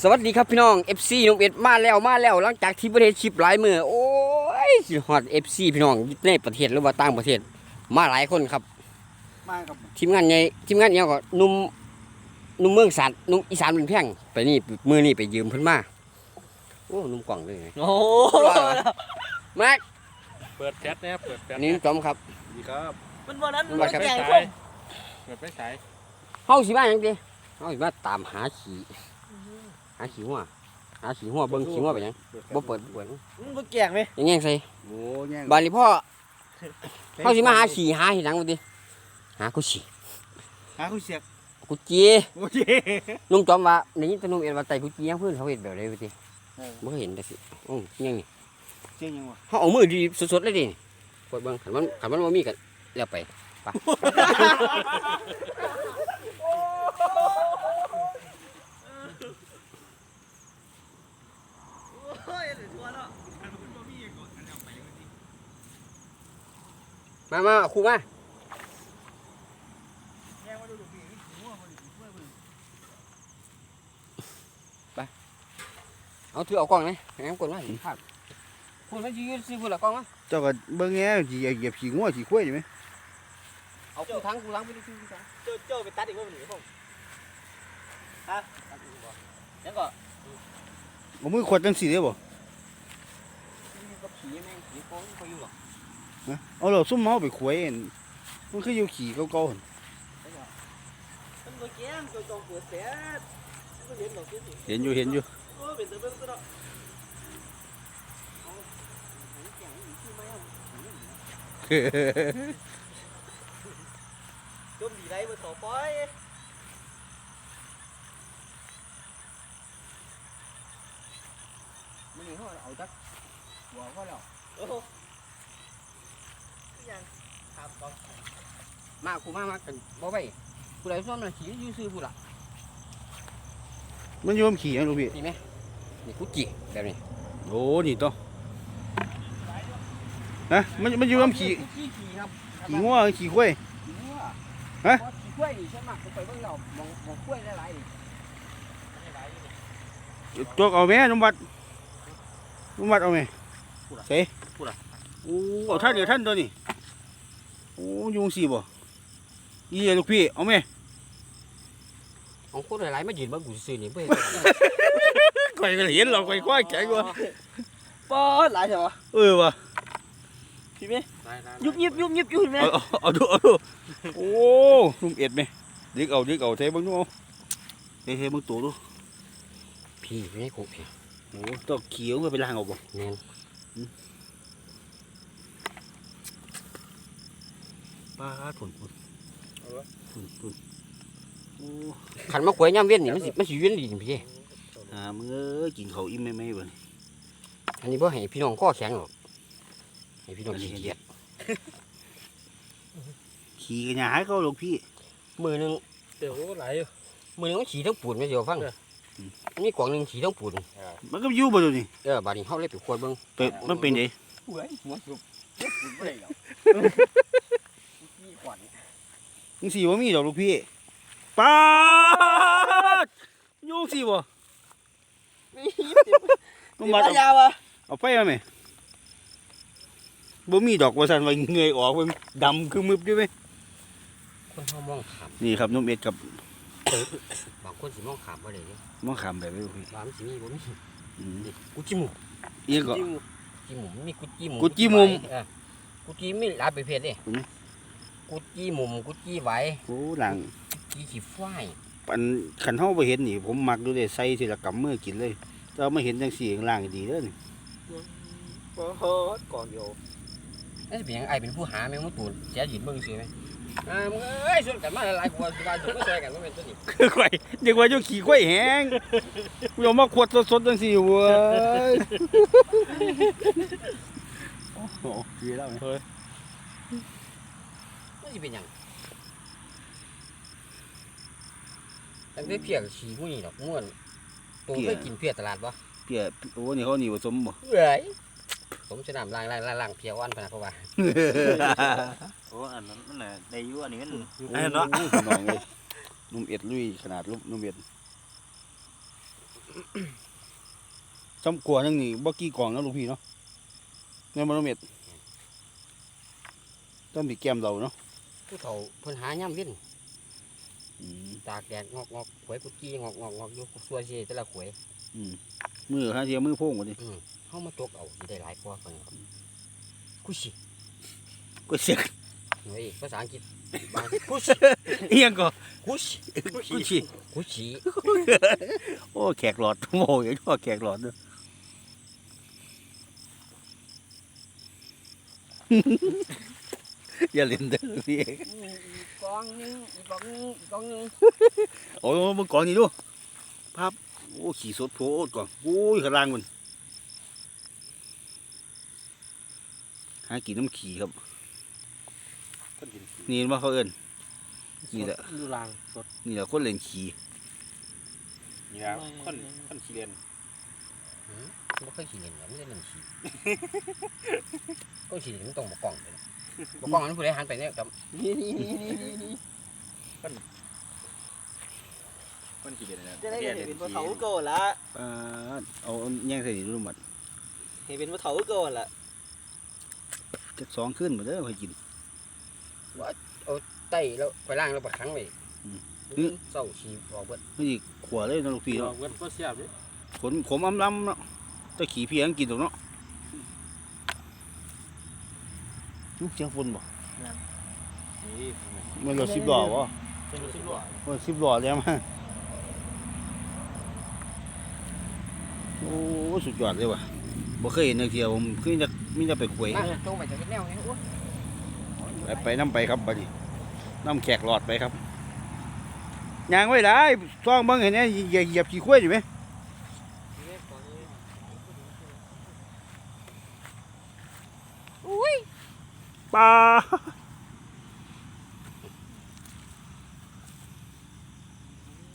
สวัสดีครับพี่น้อง FC น้องเอ็ดมาแล้วมาแล้ว หลังจากที่ประเทศชิปหลายมือโอ้ยสิฮอด FC พี่น้องอยู่ในประเทศหรือว่าต่างประเทศ มาหลายคนครับ มาครับทีมงานใหญ่ทีมงานเนี้ยก็หนุ่มหนุ่มเมืองสัตว์หนุ่มอีสานเป็นแพงไปนี่มือนี่ไปยืมเพิ่นมาโอ้หนุ่มกล่องเลยโอ้มาเปิดแก๊สนะครับเปิดแก๊อัสนนี้จอมครับดีครับมันวันนั้นมันว่าครับแข่งสายเปิดไปสายเฮาสิมาหยังติเฮาสิมาตามหาขี้ หาขี้หัวหาขี้หัวเบิ่งขี้หัวไปหยังบ่เปิดเปิดมันบ่แก่งไหมยังแง่งใส่โอ้แย่งบานนี้พ่อเขาสิมาหาขี่หาที่หลังมาดิหากูฉี่หาคุณเสียกกูจีโอ้ยลุงจอมว่าในนี้ตะนุ่มเอ็นว่าไตกูจียังเพื่อนเขาเห็นแบบไรไปดิไม่เคยเห็นแต่สิอือยังนี่เจ๊งยังวะเขาเอามือดีสดๆเลยดิปวดเบิ่งขันมันขันมันว่ามีกันแล้วไปไป โอ้ยเดี๋ยวทัวร์เนาะ มามาครูมาไปเอาถือเอากล้องนะงั้นกดมาภาพคุณมายืนซื้อคุณละกล้องมาเจ้าก็เบิ่งแง่จีเหยียบขี้งัวขี้ควายอยู่ไหมเอาคูทั้งคูทั้งไปดูคูทั้งเจ้าเจ้าไปตัดอีกว่ามันหนีผมฮะยังก็เอามือขวดจังสีได้บ่ก็ผีแม่งผีโป้งเขาอยู่หรอก นะเอาเราซุ่มเมาไปขวยเห็นมันคืออยู่ขี้เก่าๆหั่นมันบ่แก่งตัวจองเปิดแสนมันเห็นดอกสิเห็นอยู่เห็นอยู่โอ้เป็นตะเบิ่งตัวเนาะจมดีไรบ่ต่อปล่อยมันนี่เขาเอาจักหัวเขาแล้วโอ้ ยังครับบอกมาคูมามากันบ่ไปผู้ใดซ่อมน่ะขี่อยู่ซื้อผู้ละมันโยมขี้ยังลูกพี่นี่ไหมนี่กุจิแบบนี้โอ้นี่ต้องนะมันมันอยู่น้ำขี้กุจิขี่ครับขี้งัวขี้ควายขี่หัวฮะเพราขี่กล้วยนี่ฉันมากผมไปเบิ่งแล้วมองมองกล้วยหลายๆนี่จกเอาแม่นมบัดนมบัดเอาแม่เสโอ้เอาท่านเดี๋ยวท่านตัวนี้ โอ้ยุงสีบ่ยี่ลูกพี่ เอาแม่ของคนหลายๆมายืนเบิ่งกูซื้อนี่เพื่อข่อยก็เห็นเราข่อยคว้าแข็งกว่าปอดหลายใช่ปะเออว่ะพี่แม่ยุบยิบยุบยิบอยู่เห็นไหมเอาเอาเอาดูเอาดูโอ้ลุงเอ็ดไหมดึกเอาดึกเอาเทเบังดูเอาเทเทเบังตัวดูพี่ไม่ให้กูพี่โอ้ต้องเขียวก็ไปล้างเอาบ่แม่น ป้าดผลผลผลผลโอ้ขันมากล้วยย่ำเวียนนี่มันสิมันสิเวียนดีจริงพี่อ่ามึงเอ้ยกินเขาวอิ่มไหมไหมบ่นี่อันนี้บ่ให้พี่น้องข้อแข็งหรอกให้พี่น้องขี้เกียจขี่กันยาให้เขาลูกพี่ มือหนึงเดี๋ยวไหลอยู่มือหนึงมันขี่ทั้งปูนไม่เดียวฟังอันนี้กล่องหนึงขี่ทั้งปูนมันก็อยู่บ่ตัวนี้เออบาดนี้เฮาเลยไปขวดเบิ่งเปิดมันเป็นไงเว้ยหัวสุบปูนบ่ได้หรอกขี้ขวัญ มึงสีว่ามีดอกลูกพี่ป้าดโยงสีบ่มึงมาตายาวอะเอาไปมาไหมบ่มีดอกว่าสันว่าเงยออกมันดำคือมึบด้วยไหมคนเฮามองขามนี่ครับนมเอ็ดกับบางคนสิมองขามบ่ได้เด้มองขามแบบนี้ลูกพี่ว่ามันสิมีบ่มีอืมนี่กุจิหมุเอียงก็กุจิหมุมีกุจิหมุกุจิหมุมเออกุจิมีหลายประเภทเด้อื มกุจิหมุมกุจิไหวโอ้หลังกุจิขี้ฝ้ายปันขันเฮาไปเห็นนี่ ผมมักดูเลยใส่ทีละกำมือกินเลยแต่ว่ามาเห็นจังสี่ข้างล่างนี่ดีเด้อนี่โอ้โหก่อนเดียวนั่นเป็นหยังไอเป็นผู้หาแมงมุดตูนเสียหยิบเบิ่งซื่อไหมอ่ามึงเอ้ยส่วนกันมาหลายๆกว่าสิว่าจะมาช่วยกันบ่แม่นตัวนี้คือไข่เด็กว่าอยู่ขี่ไข่แห้งกูเอามาขวดสดๆจังสี่เว้ยโอ้โหดีแล้วไหม มันสิเป็นหยังตั้งแต่เพียกขี้มูนี่ดอกม่วนตัวเคยกินเพียตลาดบ่เปียโอ้นี่เขานี่ผสมบ่ เอ้ยผมสนามล้างล้างล้างล้างเพียอ่อนพะนะเพราะว่าโอ้อันนั้นมันน่ะได้อยู่อันนี้มันไอ้เนาะน้องเลยนุ่มเอ็ดลุยขนาดลูกนุ่มเอ็ดจำกลัวนึงนี่บ่กี่กล่องนะลูกพี่เนาะเงินมันเม็ดต้องมีแก้มเราเนาะ ผู้เฒ่าเพิ่นหาย่ำเว้นอืมตากแดดงอกงอกขวยกุกี้งอกงอกงอกอยู่ซัวเสิแต่ละขวยอืมมือฮะเทียมือโพ่งกว่าดิอืมเฮามาจกเอาสิได้หลายกว่าเพิ่นครับคุชิก็เสียกเฮ้ยภาษาอังกฤษบางคุชเอียงก็คุชกุชิคุชิโอ้แขกหลอดโม่ยชอบแขกหลอดเด้อ อย่าเล่นเด้อพี่กองหนึงอีกกองหนึงอีกกองหนึงโอ้ยมึงก่อนนี่ดูภาพโอ้ขี่สดโพดก่อนโอ้ยขางล่างมันหากินน้ำขี่ครับคนกินขี้นี่ว่าเขาเอิ้นนี่แหละดูลางสดนี่แหละคนเล่นขี่นี่ครับคนคนขี้เรียนบ่เคยขี่เล่นหรอกไม่ได้เล่นขี่ก็ขี่เล่นมันต้องบ่กล้องเลยนะ บ่กล้องมันผู้ใดหันไปเนี่ยครับนี่นี่นี่นี่นี่คนขี้เรียนนะจะได้เห็นเป็นผู้เฒ่าโกนละปาดเอาแย่งใส่นี่ดูหมดเห็นเป็นผู้เฒ่าโกนละจักสองขึ้นหมาเด้อให้กินว่าเอาไต้แล้วไปล้างแล้วไปขังไว้อืมมื้อเศร้าขี่ออกเบิดไม่ขวาเลยนะลูกพี่เนาะเงินก็เสียบดิขนขมอ้ำล้ำเนาะแตะขี่เพียงกินตรงเนาะ อุ๊ยเสียงฝนบ่นี่มันรถสิบล้อวะเป็นสิบล้อมันสิบล้อแล้วมาโอ้สุดยอดเลยว่ะบ่เคยเห็นเลยเทียวผมคือจะมีแต่ไปขวยมาโจงไปจากแนวนี้โอ้ยไปไปน้ำไปครับบัดนี้น้ำแขกหลอดไปครับยางไว้ได้ซ่องเบิ่งเห็นไหมเหยียบเหยียบขี้ข้วยอยู่ไหม ปลา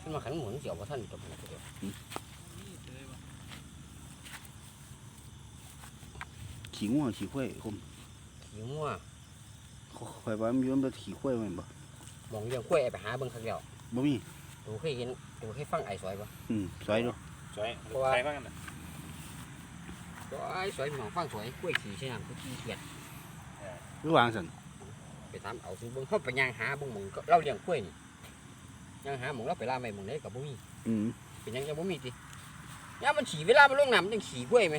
ขึ้นมาขันหมุนเสียวบ่ทันจบนะเดียวขี้งัวขี้ข้วยคมขี่มั่วข่อยว่ามันอย้อนไปขี้ข้วยแมันบ่มองเรื่องกล้วยไปหาเบิ่งคักเดียวบ่มีดูเคยเห็นดูเคยฟังไอ้สอยบ่อืมสวยดูสวยใครบ้างกันนะสอยสอยหมองฟังสอยกล้วยขี่ใช่ไหมกูขี้เกียจ หรือวางสันไปถามเอาถึงเบิ่งเฮาไปย่างหาเบิ่งหมองเราเลี้ยงกล้วยนี่ย่างหาหมองเราไปล่าไม่หมองไหนก็บ่มีอืมเป็นหยังจะบ่มีติยามมันขี่เวลามันลงน้ำมันยังขี่กล้วยไหม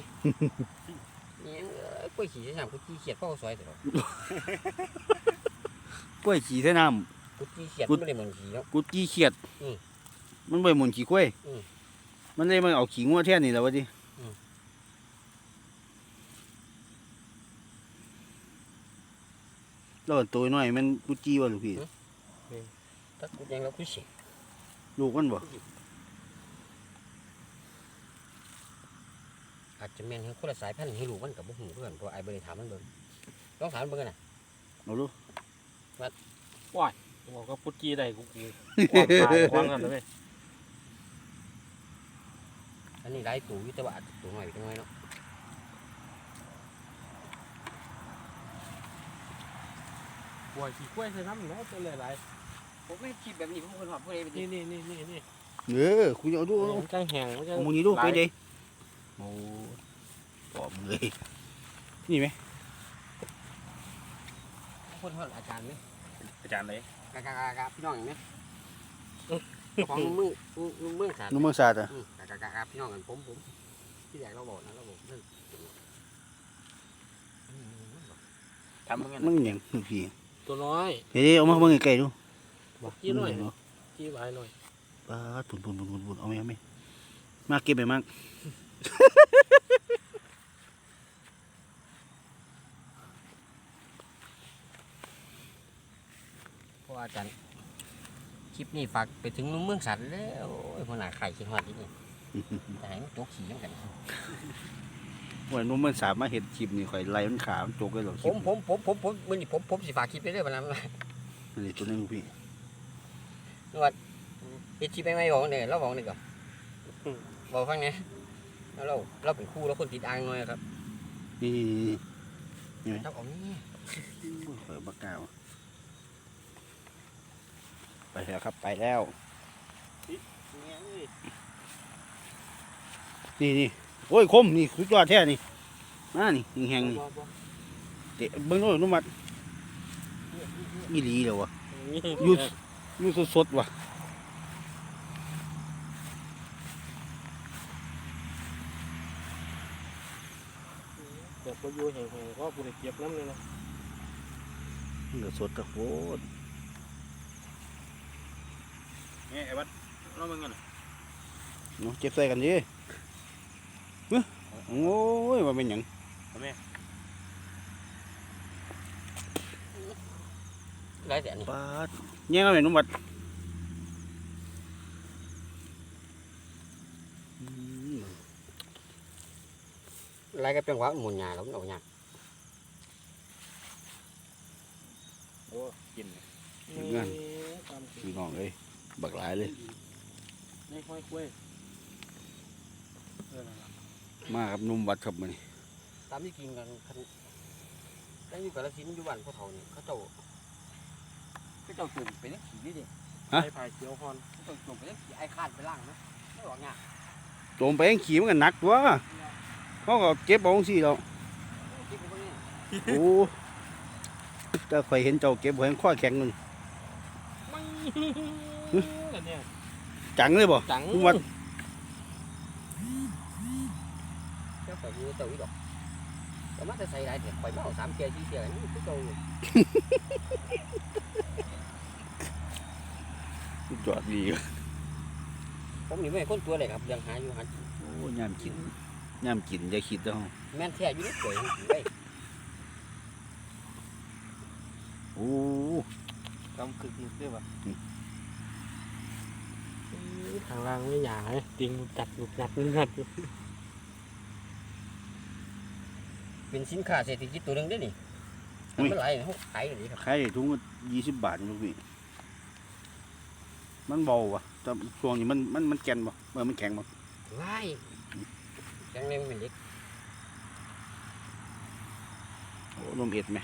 นี่เอ้ยกล้วยขี่ใช่ไหมกูขี้เกียจเฝ้าซอยตลอดกล้วยขี้ใส่น้ กูขี้เกียจกูไม่ได้เหมือนขี่เนาะำกุดกี้เขียดอืมมันบ่หมุนขี้ข้วย อืมมันเลยมาเอาขี้งัวแท่นนี่แหล้ววะดิอืม แล้วอันตัวน้อยมันกุดกี้วะลูกพี่ถ้ากูยังเรากูเสียลูกมันบ่อาจจะแม่นให้คนละสายพันธุ์ให้รู้มันกับบุหูเพื่อนเพราะไอ้บริถามมันเบิ่งต้องถามมันเบิ่งกันนะเอาดูบอกก็พุทจีได้กูกูวางตายควางกันเลยอันนี้หลายตัวอยู่แต่ว่าอาจจะตัวน้อยไปจังไงเนาะ ปล่อยขี้กล้วยใส่น้ำเนาะตัวหลายผมไม่คิดแบบนี้ผมคนหอดผู้ใดไปๆนี่นี่นี่นี่นี่เออคุณเอาดูเอาดูมันจังแห้งมันจังเอามือนี้ดูไปเด้โอ้ปอบเลย นี่ไหมคนหอดอาจารย์ไหมอาจารย์เลยกากากากาพี่น้องอย่างนี้ของมึงมึงมึงเมืองสารนุ่มเมืองศาสตร์อะอืมกากากากาพี่น้องกันผมผมที่แรกเราบอกนะเราบอกเรื่องทำมึงไงมันหยังลูกพี่ ตัวน้อยเฮ้ยเอามาเบิ่งใกล้ๆดูจี้หน่อยเนาะจี้ไว้หน่อยปลาตุนตุนตุนตุนตุนเอาไหมเอาไหมมากเก็บไปมากเพราะว่าอาจารย์คลิปนี้ฝากไปถึงเมืองสัตว์แล้วโอ้ยหัวหน้าไข่ขี้หอดที่นี่แต่ให้มันโจกขี่ยังกัน วันนุ่มเมืองสามมาเห็ดคลิปนี่ข่อยไล่มันขามันโจกเลยหรอกคผลิปมผมผมผมผมมือนี่ผมผมสิฝากคลิปไปเรื่อยๆวันนั้นนี่ตัวนี้ลูกพี่เฮ็ดคลิปไปไม่บอกเนี่ยเราบอกนี่ก่อนบอกฟังเนี่ยแล้วเราเราเป็นครู่แล้วคนติดอ่างหน่อยครับนี่นี่นี่เจ้าของนี่ข่อยบักกล้าวไปแล้วครับไปแล้ว นี่นี่ โอ้ยคมนี่สุดยอดแท้นี่มานี่แห้งๆนี่เตะเบิ่งโน้นนุ่มัดอีหลีเลยวะอยู่อยู่สดๆวะเดี๋ยวพออยู่แห่งๆก็กูได้เก็บน้ำเลยนะมันก็สดตะโคตรนี่ไอ้บัดเราเบิ่งกันเนาะเจ็บใส่กันดิเฮ้ย โอ้ยว่าเป็นหยังไรแต่นี่ปาดแย่งเอาไปนุ่มบัดอืมไรก็เป็นว่าหมุนหยาแล้วมันเอาหยาโอ้กินพี่น้องเอ้ยบักหลายเลยในห้อยกล้วยเออ มาครับนุ่มบัดครับมันตามที่กินกันคันได้อยู่กับละชิ้นอยู่บ้านพ่อเฒ่านี่เขาเจ้าเขาเจ้าจุ่มไปในขี้นี่ดิไอ้พายเขียวคอนเขาเจ้าจุ่มไปในขี้ไอ้คาดไปล่างนะไม่หรอกหยาโจมไปยังขี่มันก็หนักวะเขาก็เก็บเอาสิเราคิดไปนี่โอ้แต่ข่อยเห็นเจ้าเก็บไว้ข้อแข็งนึงไม่กันเนี่ยจังเลยบ่จังนุ่มบัด เจ้าข่อยอยู่เจ้าอีดอกแต่มาแต่ใส่ได้เด็กข่อยมาเอาสามเกียร์สี่เกียร์นี่คือเก่าอยู่สุดยอดดีผมนี่ไม่คนตัวเลยครับยังหาอยู่หากินโอ้ยามกินยามกินอย่าคิดเด้อแม่นแท้อยู่ในสวยอยู่ได้โอ้กำคึกมึกได้ปะทางล่างไม่หยาเลยติงจัดลุกจัดลุกจัดอยู่ เป็นสินค้าเศรษฐกิจตัวหนึงได้อนี่มันหลายเขาขายเลยครับขายได้ถุงยี่สิบบาทนี่ลูกพี่มันเบาวะแต่ช่วงนี้มันมันมันแก่นบ่เมื่อมันแข็งบ่ว้ายยังเล่นเป็นเล็กโอ้นมเอ็ดไหม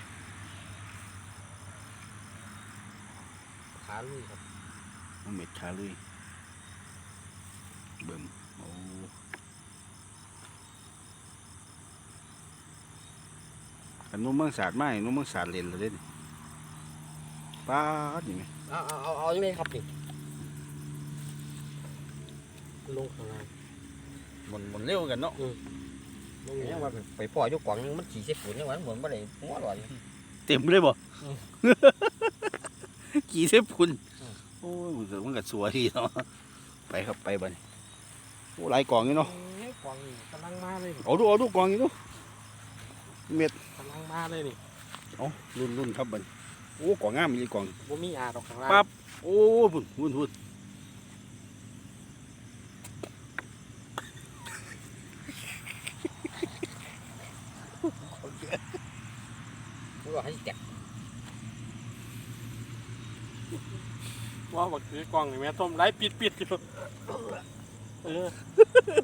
ขาลุยครับนมเอ็ดชาลุยเบิ่มโอ้ขันนมเมืองศาสตร์ไม่นมเมืองศาสตร์เล่นเลยเด้นี่ป้าดนี่ไหมเอาเอาเอาเอายังไงครับนี่ลงข้างล่างมันมันเร็วกันเนาะลงยัยังงว่าไปพ่ออยู่กวางนึงมันขี่เสียฝุ่นยังว่าเหมือนบ่ได้หัวหลอดเต็มเลยบ่อืม กี่เส้นพุ่นอืมโอ้ยมันก็มันก็สวยดีเนาะไปครับไปบัดนี้โอ้หลายกล่องอยู่เนาะกวางนี่กำลังมาเลยนี่เอาดูเอาดูกล่องอยู่ดูกำลังมาเลยนี่เอารุ่นรุ่นครับบัดนี้โอ้กล่องงามมีกล่องบ่มีอาดอกข้างล่างปั๊บโอ้พุ่นพุ่นพุ่นมันก็ให้แตกว่าบักคือกวางนี่แม่ต้มไร้ปิดปิดอยู่เออ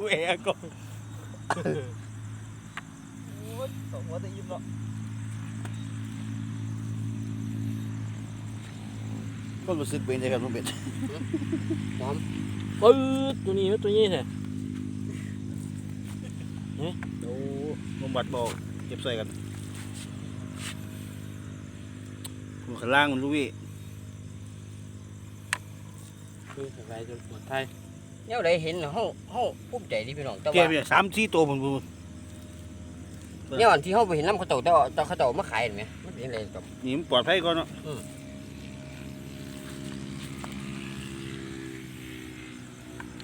แหวกล่องสองหัวแต่ยิ้มเนาะ ก็รู้สึกเป็นใจครับน้องเป็ดหอมปื๊ดตัวนี้ตัวนี้แท้โอ้บำบัดบอกเก็บใส่กันคุณข้างล่างมันรู้วิคืออะไรจนปวดไทยเนี่ยได้เห็นเฮาเฮาภูมิใจที่พี่น้องแต่เก็บว่าเนี่ยสามสี่ตัวพุ่นพุ่นเนี่ยวันที่เฮาไปเห็นน้ำเขาเต่าแต่ว่าแต่เขาเต่ามาขายเห็นไหมมันเป็นอะไรกับนี่มันปลอดภัยก่อนเนาะ อืม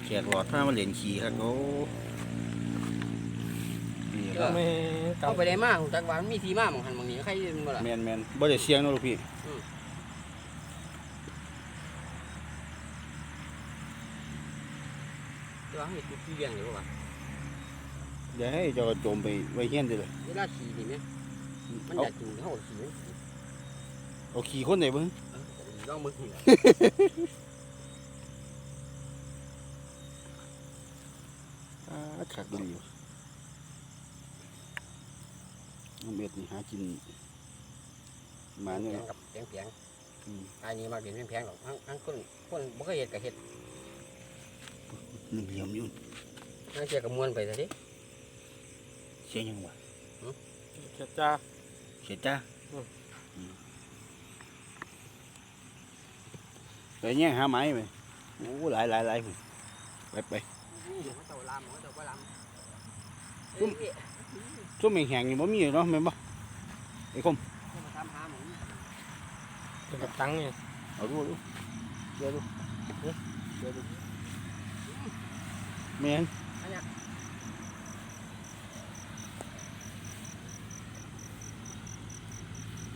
แขกหลอดถ้ามาเหรียญขี่ครับโอ้นี่ครับแม่เขาไปได้มากจากว่ามันมีทีมากบางหันบางนี้ใครมันบ่ล่ะแมนแมนบ่ได้เสียงเนาะลูกพี่แต่ว่าเฮ็ดอยู่ที่เลี้ยงอยู่ว่าอย่าให้เจ้าโจมไปไว้เฮียนเด้อเลยเวลาขี่นี่แม่มันเอาอยากกินเฮาก็ขี่มันเอาขี่คนไหนเบิ่งเออลองมือขี่อ่า ขักดีว่ะน้องเบ็ดนี่หากินหมาเนี่ยแพงเนาะกับแพงแพงอืมอันนี้มาเป็นแพงๆหรอกทั้งทั้งคนคนบ่เคยเฮ็ดก็เฮ็ดหนึ่งเหลี่ยมอยู่น่าเชื่อกับมวนไปซะดิเสียงยังวะเจ็ดจ้าเสียจ้าอืมอืมไปแย่งหาไม้ไปโอ้หลายหลายหลายพุ่นไปไป เขาเจ้าลามเขาเจ้าบ่ลามช่วงแห้งๆนี่บ่มีเนาะแม่นบ่ไอ้คมมาทำหาหมูเป็นกับตังเนี่ยเอาดูเอาดูเดี๋ยวดูเอ๊ะเดี๋ยวดูแม่น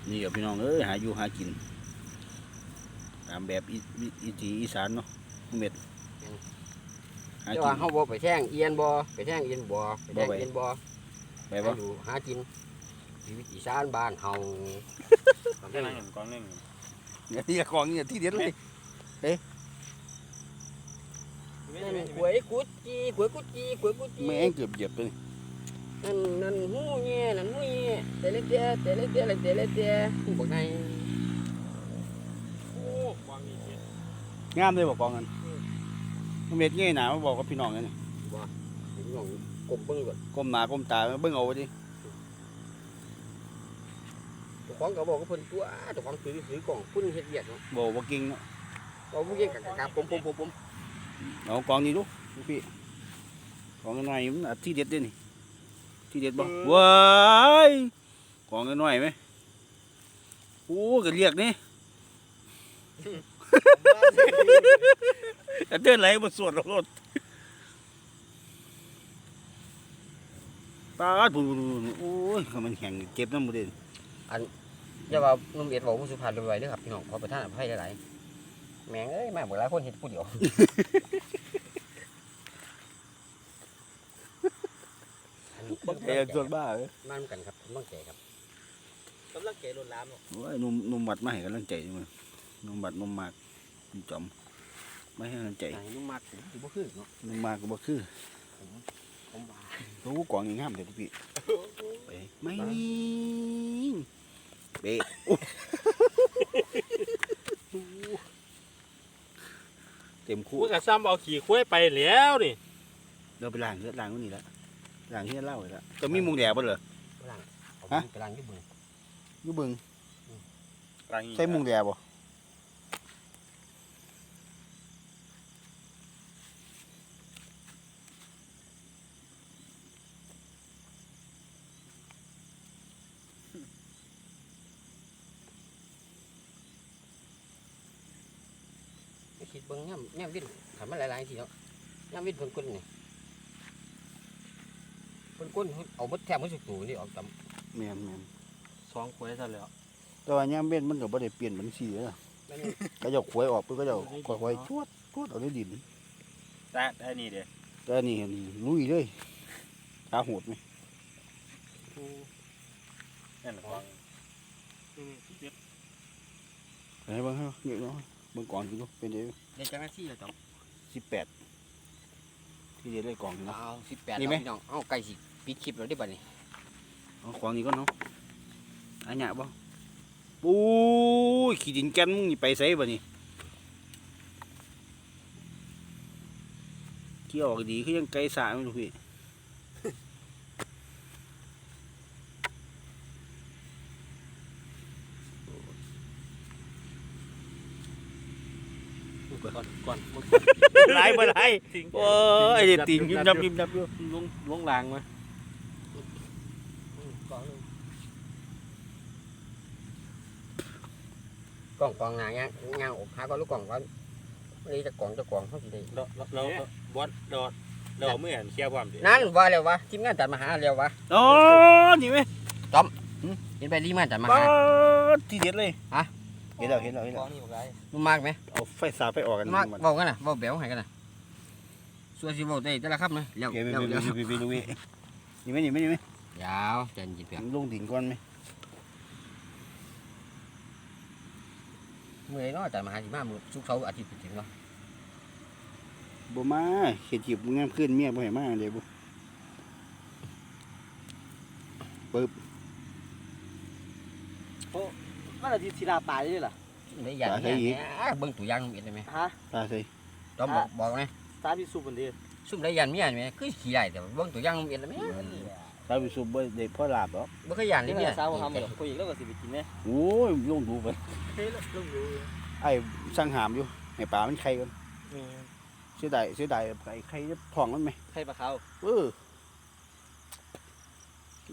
นี่กับพี่น้องเอ้ยหาอยู่หากิน ตามแบบอีอีอีจีอีสานเนาะเม็ด หาแต่กิว่าน เฮาบ่ไปแท่งเอียนบ่ไปแท่งเอียนบ่ไปแท่งบ่ไป เอียนบ่ไปหาบ่อยู่หากินชีวิตอีสานบ้านเฮาแค่นั้นเห็นกองเล่นเนี่ยที่ของนี่ที่เด็ดเลยนั่นกล้วยกุดจีกล้วยกุดจีกล้วยกุดจี แม่งเกือบเหยียบไปนี่นั่นนั่นหูแง่นั่นหูแง่แต่ละเตี้ยแต่ละเตี้ยแต่ละเตี้ยหูบ่ไงโอ้กองนี่เจ็ดงามเลยบอกกองกัน เม็ดเงี้ยหนามาบอกกับพี่น้องกันนี่พี่น้องกบเบิ่งก่อนก้มหน้าก้มตาเบิ่งเอาไว้ดิเจ้าของก็บอกกับเพิ่นตัวเจ้าของซื้อซื้อกล่องพุ่นเฮ็ดเวียดเนาะบอกว่ากิ่งเนาะเอาผู้เก่งกะๆผมผมผมผมเอากองนี้ดูลูกพี่กองน้อยๆมันอัดที่เด็ดเด้นี่ที่เด็ดบ่ว้ายกองน้อยๆไหมโอ้ก็เรียกนี่ อันเดินไหลบนสวนรถปาดปุ๊บโอ้ยเขามันแข็งเก็บน้ำมือเด่นอย่าว่านุ่มเอ็ดบอกผู้สุภาพเรียบร้อยเด้อครับพี่น้องขอประทานอภัยหลายๆแม่งเอ้ยมาบ่หลายคนเฮ็ดผู้เดียวอันนี้คือเอ้ยส่วนบ้าเอ้ยมานํกันครับผมต้องใจครับกำลังเกลวนลามเนาะโอ้ยนุ่มนุ่มบัดมาให้กำลังใจจังเลยนุ่มบัดนุ่มมากนุ่ม จอมไม่ให้กำลังใจอันนี้นุ่มมากสิบ่คือเนาะนุ่มมากก็บ่คือผมว่าโอ้กองนี่งามเด็ดพี่ไปไม่มีเบะโอ้เต็มคู่มึงกับซ้ำเอาขี่คุ้ยไปแล้วนี่เราไปล้างเลือดล้างวันนี้ละล้างเฮียเล่าเลยละจะมีมุงแดดบ่เหรอฝรั่งเอาฮะไปล้างอยู่เบิ่งอยู่เบิ่งรังอีกใส่มุงแดดบ่ เบิ่งย่ำย่ำวินทำมาหลายๆทีเนาะย่ำวินเพิ่นก้นนี่เพิ่นก้นเอาหมดแทบหมดสุกตัวนี่ออกตำแม่นแม่นสองคุ้ยซะแล้วแต่ว่ายามเว้นมันก็บ่ได้เปลี่ยนบัญชีเด้อนั่นก็จะขวยออกเพิ่นก็จะค่อยๆชวดชวดเอาในดิน แต่ได้นี่เด้แต่อันนี่นี่ลุยเลยตาโหดไหมนั่นกองไหนเบิ่งเฮาเงี้ยเนาะเบิ่งก่อนสิลูกเป็นเด้ เดี๋ยวจังหน้าที่แล้วจ้ะ18ที่เด็ดเลยกล่องนี่เนาะเอาสิบแปดนี่ไหมพี่น้องเอาไก่สิปิดคลิปแล้วได้บัดนี้เอาของนี้ก่อนเนาะอันหยะบ่ปู้ยขี้ดินแก่นมึงนี่ไปไสบ่นี่เกี่ยวออกดีคือยังไกลสาไม่รู้พี่ ก่อนก่อน หลาย บ่หลายทิ้งโอ้ยไอ้เด็ดติ่งยิบยับยิบยับอยู่ลงลงลางมากองกล่องกล่องหนาเงี้ยงางอกหาก็ลูกกล่องก็นี่จะกล่องจะกล่องเขาสิได้เราเราบอสดอดเราไม่เห็นเคลียร์ความดินั่นว่าแล้ววะทีมงานจัดมาหาแล้ววะอ๋อนี่ไหมเห็นไปรีมาจัดมาป๊าหาดที่เด็ดเลยฮะเห็นแล้วเห็นแล้วเห็นกแล้อวงนี่บอกไรมันมากไหมเอาไฟสาไฟออกกันมากมันเบากันนะเบาแบวให้กันนะส่ วนสิเบาได้แต่ละครับนะเร็วเก็บไปเร็วไปเร็วไปไปดูวินี่ไหมนี่ไหมนี่ไหมยาวใจเย็นเพียงลงดินก่อนไหมมือไหนเนาะจัดมาหาสิมามือสุกร์เสาร์อาทิตย์ถึงเนาะบ่มาเขียดจีบงามขึ้นเมียบ่ให้มาเดี๋ยวบ่มันอาทิตย์ศิลาป่าได้ล่ะได้อย่างนี้เบิ่งตัวอย่างเห็นได้ไหมฮะตาใส่จอมบอกบอกไหม สามที่สุบันเดียบซุ่มได้ยันเมียนี่แม่คือขี้ใหญ่แต่ว่าเบิ่งตัวอย่างมันเอ็นแล้วแม่สาวไปสูบบ่ได้พ่อลาบหรอกบ่เคยยันเลนี่ยมัเมียนสาวทำหรอกคุยอีกแล้วก็สิไปกินไหมโอ้ยลงดูไปเฮ้ยแล้วลูกดูไอ้สั่งหามอยู่ให้ปลามันไข่กันนี่เสียดายเสียดายไอ้ไข่จะท้องมันไหมไข่ปลาขาวเออ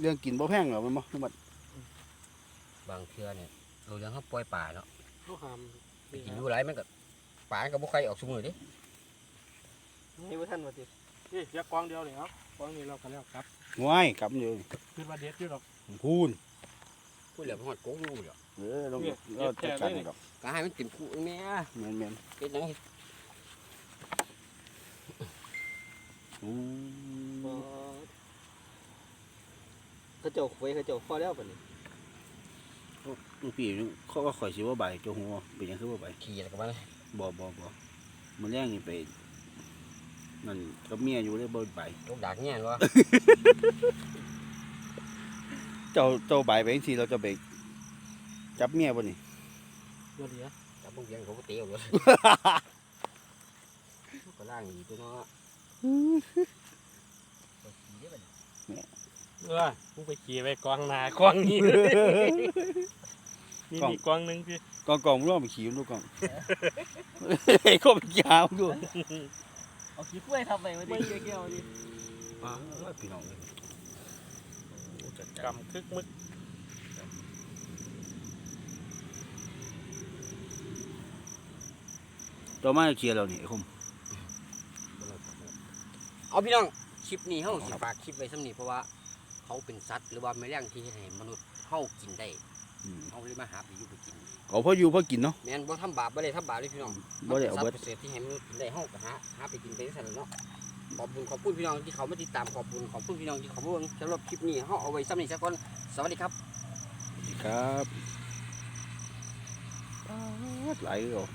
เรื่องกินบ่แพงหรอกมันบ่มันบางเทื่อเนี่ยเราเลี้ยงเขาปล่อยป่าเนาะเขาหามไปกินอยู่หลายมันก็ป่ามันก็บ่ค่อยออกซุมื้อเดิ นี่ว่าท่านมาตินี่อยากกวางเดียวเลยครับกวางนี้เราก็แล้วครับง่ายกลับอยู่คือว่าเด็ดอยู่หรอกพูนพูดแล้วฮอดโกงอยู่เดี๋ยวเออลงก็จัดการให้ดอกก็ให้มันเต็มคู่แม่แม่นแม่นเฮ็ดหยังให้อืมเขาเจ้าคุยเขาเจ้าพอแล้วปะนี่ลูกพี่เขาก็ข่อยสิว่าใบเจ้าหัวเป็นหยังคือว่าใบขี้อะไรกันวะบ่บ่บ่มันแรงนี่ไป นั่นกับเมียอยู่เลยบ่ใบตกดักเนี่ยบ่เจ้าเจ้าใบไปจังซี่เราจะไปจับเมียบ่นี่ตัวเดียวจับพวกเลี้ยงเขาก็เตียวเลยก็ล่างอีกตัวเนาะก็ขี้ได้บัดนี้เออมึงไปขี่ไปกวางนากวางนี้นี่นี่กวางหนึ่งพี่กองกองมึงลองไปขี่มันดูกองเฮ้ยเขาไปยาวดู เอาขี้กล้วยทำไปมาดิเกี่ยวๆดิอ้าวพี่น้องเอ้ยโอ้จัดการกำคึกมึกต่อมาเคลียร์แล้วนี่ไอ้คมเอาพี่น้องคลิปนี้เฮาสิฝากคลิปไว้สำนี้เพราะว่า เขาเป็นสัตว์หรือว่าแมลงที่เฮ็ดให้มนุษย์เฮากินได้อืม เฮาเลยมาหาไปอยู่ไปกินเอาพออยู่พอกินเนาะ แม่นบ่ทำบาปบ่ได้ทำบาปเลยพี่น้องบ่ได้เอาเบิดสัตว์เศษที่ให้มนุษย์กินได้เฮาก็หาหาไปกินไปซั่นแหละเนาะขอบคุณขอบคุณพี่น้องที่เขามาติดตามขอบคุณขอบคุณพี่น้องที่เขามาเบิ่งสำหรับคลิปนี้เฮาเอาไว้สำนี้ซะก่อนสวัสดีครับ ครับป๊าดหลายเลยเหรอ